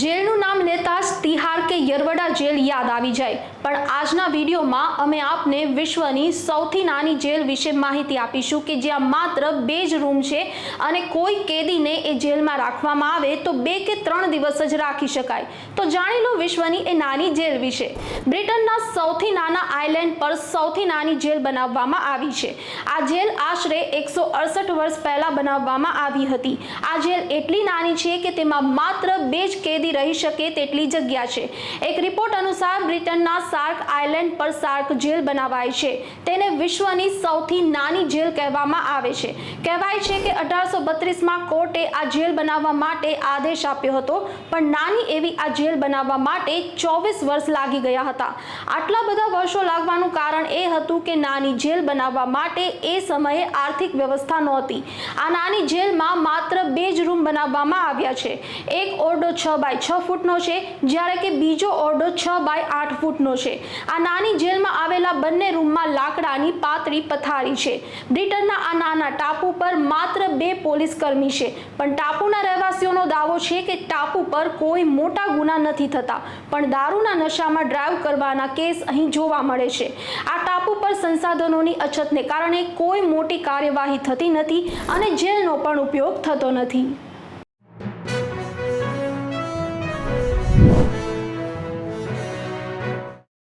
જેલનું નામ લેતા જ તિહાર કે યરવડા જેલ યાદ આવી જાય. પણ આજના વિડીયોમાં અમે આપને વિશ્વની સૌથી નાની જેલ વિશે માહિતી આપીશું કે જ્યાં માત્ર બે જ રૂમ છે અને કોઈ કેદીને એ જેલમાં રાખવામાં આવે તો બે કે ત્રણ દિવસ જ રાખી શકાય. તો જાણી લો વિશ્વની એ નાની જેલ વિશે. બ્રિટનના સૌથી નાના આઇલેન્ડ પર સૌથી નાની જેલ બનાવવામાં આવી છે. આ જેલ આશરે એકસો અડસઠ વર્ષ પહેલાં બનાવવામાં આવી હતી. આ જેલ એટલી નાની છે કે તેમાં માત્ર બે જ કેદી રહી શકે તેટલી જગ્યા છે. એક રિપોર્ટ અનુસાર બ્રિટનના સાર્ક આઇલેન્ડ પર સાર્ક જેલ બનાવાય છે. તેને વિશ્વની સૌથી નાની જેલ કહેવામાં આવે છે. કહેવાય છે કે અઢારસો બત્રીસમાં કોર્ટે આ જેલ બનાવવા માટે આદેશ આપ્યો હતો, પણ નાની એવી આ જેલ બનાવવા માટે ચોવીસ વર્ષ લાગી ગયા હતા. આટલા બધા વર્ષો લાગવાનું કારણ એ હતું કે નાની જેલ બનાવવા માટે એ સમયે આર્થિક વ્યવસ્થા નહોતી. આ નાની જેલમાં માત્ર બે જ રૂમ બનાવવામાં આવ્યા છે. એક ઓરડો છ બાય છ ફૂટનો છે, જ્યારે કે બીજો ઓરડો છ બાય આઠ ફૂટનો છે. આ નાની જેલમાં આવેલા બંને રૂમમાં લાકડાની પાતળી પથારી છે. બ્રિટનના આ નાના ટાપુ પર માત્ર બે પોલીસ કર્મી છે. પણ ટાપુના રહેવાસીઓનો દાવો છે કે ટાપુ પર કોઈ મોટા ગુના નથી થતા. પણ દારૂના નશામાં ડ્રાઈવ કરવાના કેસ અહીં જોવા મળે છે. આ ટાપુ પર સંસાધનોની અછતને કારણે કોઈ મોટી કાર્યવાહી થતી નથી અને જેલનો પણ ઉપયોગ થતો નથી.